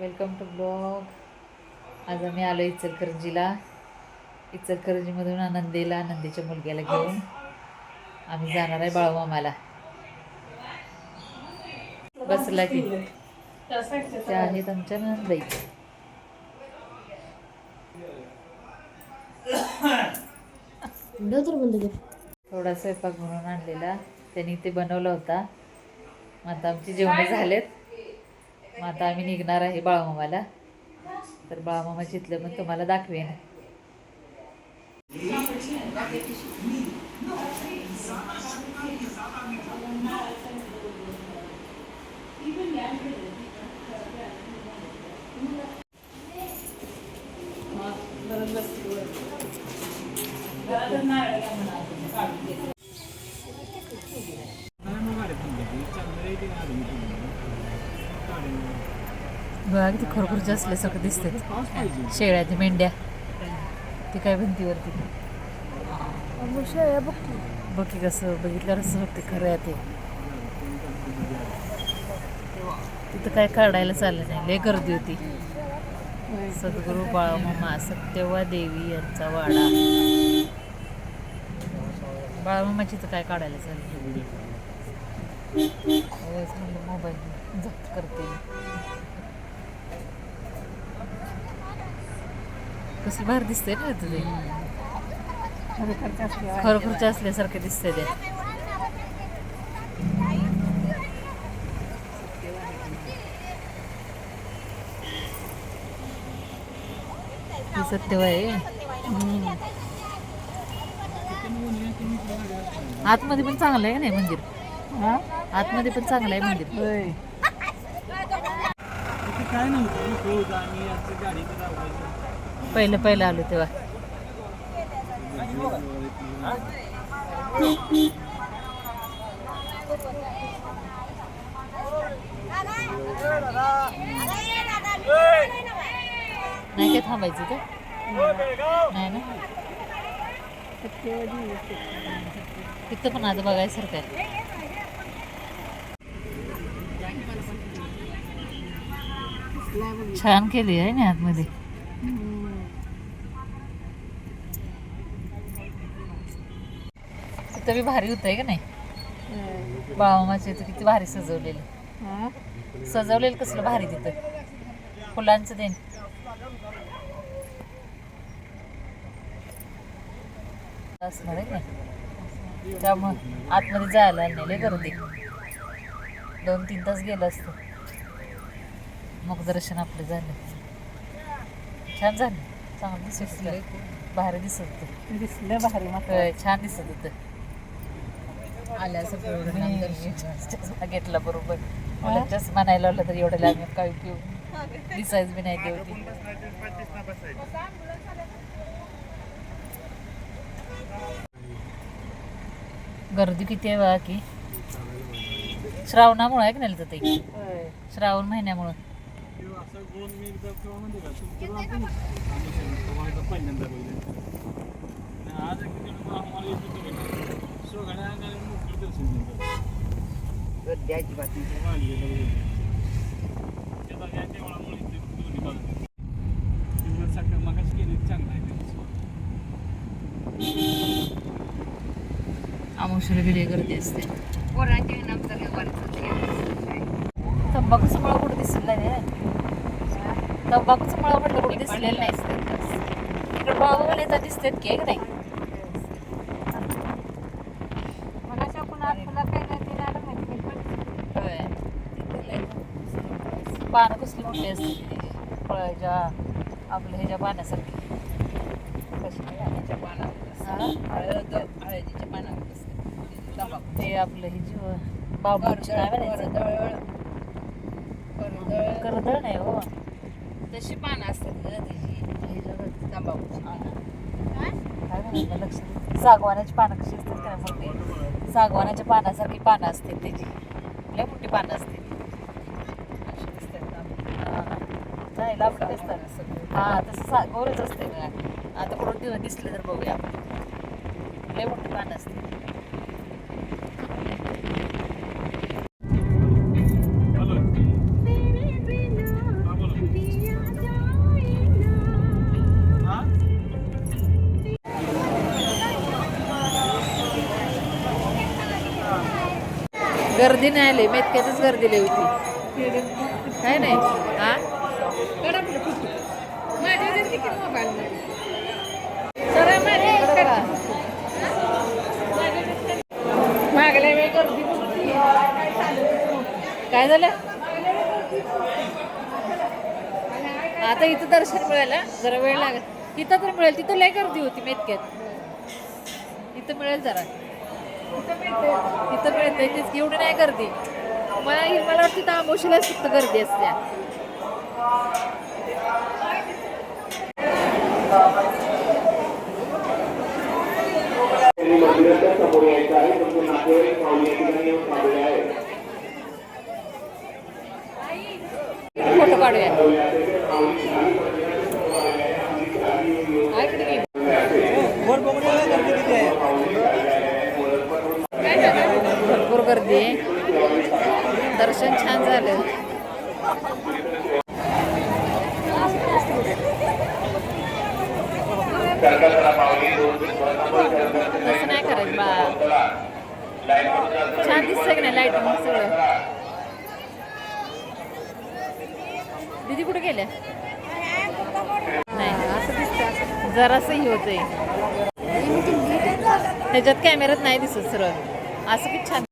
Welcome to blog आज आम्ही आलो इचलकरंजीला. इचलकरंजीमधून आनंदीला आनंदीच्या मुलग्याला घेऊन. आम्ही जाणार आहे बाळूमामाला. बसला की. त्या आहेत आमच्या नंदबाई कर थोडा स्वयंपाक म्हणून आणलेला. त्यांनी ते बनवला होता. मग आता आमची जेवणं झालेत. मग आता आम्ही निघणार आहे बाळामामाला. तर बाळामामा चितलं मग तुम्हाला दाखवेन. बघा किती असले असल्यासारखं दिसतात शेळ्या ते मेंढ्या. ते काय भिंतीवरती शेळ्या बघ की. कसं बघितलं असं वाटते खरं आहे ते. तिथं काय काढायला चाललं नाही. लय गर्दी होती. सद्गुरू बाळमामा सत्यवा देवी यांचा वाडा. बाळमामाची तर काय काढायला चाललं? मोबाईल. जप्त करते. कसं बाहेर दिसते ना तुझे. खरोखरचे असल्यासारखे दिसते ते. सत्यव आहे. आतमध्ये पण चांगलं आहे नाही मंदिर? आतमध्ये पण चांगलं आहे मंदिर. काय नव्हतं रोज आम्ही असं गाडीत लावायचं. पहिलं पहिलं आलो तेव्हा. नाही काय थांबायचं ते नाही ना? तिथं पण आता बघायसारखं आहे. छान केली आहे ना आतमध्ये. तिथं बी भारी होत आहे का नाही? बाळमाचे तर किती भारी सजवलेलं. सजवलेलं कसलं भारी तिथं. फुलांचं देण असणार आहे ना त्यामुळं आतमध्ये जायला नाही लय गर्दी दोन तीन तास गेलं असतं. मग दर्शन आपलं झालं. छान झालं. चांगलं दिसत होतं. भारी दिसत होतं. दिसलं भारी छान दिसत होतं. आल्याचं घेतला बरोबर. मला चष्मा म्हणायला लावलं तर एवढं लागलं काय उपयोग? दिसायच बी नाही तेवढी गर्दी किती आहे बघा की. श्रावणामुळे आहे की नाही तर ते श्रावण महिन्यामुळं. असं गोल मी किंवा म्हणजे का तुम्हाला पहिल्यांदा बघितलं आज आम्हाला येतो तुम्ही सोगाड्या अंगाने मोठं दर्शन देतात द्यायची बातमी. वगैरे. त्या देवळामुळे दोन्ही सकाळ मगाशी चांगलं आहे त्यांचं. गर्दी असते. पोरांचे नंतर वाढत तंबाखूचं मळ कुठं दिसलं नाही. तंबाखूचं मळ म्हटलं कुठे दिसलेलं नाही. इकडे बाबूला येतात दिसतात की आहे की नाही. पानं कसली मोठी असते फळाच्या आपल्या ह्याच्या पाण्यासारखी हळदीच्या पानावर ते आपलं हे जी बाबूची काय म्हणायचं? करदळ. करदळ नाही हो. तशी पानं असतात ग त्याची. तंबाखूची पानं. काय? लक्ष सागवानाची पानं कशी असतात काय मोठी सागवानाच्या पानासारखी पानं असतात त्याची. लय मोठी पानं असते अशी दिसतात तंबाखू. नाही असतात हा तसं सा गोरच असते आता दिवस दिसले तर बघूया आपण. लय मोठी पानं असते गर्दी नाही आली मेतक्यातच गर्दी लई होती. काय नाही? हा? मागल्या वेळ गर्दी काय झालं? आता इथं दर्शन मिळेल जरा वेळ लागत इथं तर मिळेल तिथं लय गर्दी होती मेतक्यात इथं मिळेल जरा. इथं मिळते तेच एवढी नाही गर्दी. मला मला वाटतं तिथं आमोशीलाच फक्त गर्दी असते. मंदिराच्या समोर यायचं आहे तुमचे नातेवाईक माऊली या ठिकाणी येऊन थांबले आहेत फोटो काढूया हा, इकडे घे. भरपूर गर्दी आहे दर्शन छान झालं तसं नाही करायचं बा. छान दिसतंय की नाही लाईटिंग सगळं? दीदी कुठे गेल्या? नाही असं दिसतं जरासं हे होतंय. त्याच्यात कॅमेऱ्यात नाही दिसत सरळ. असं किती छान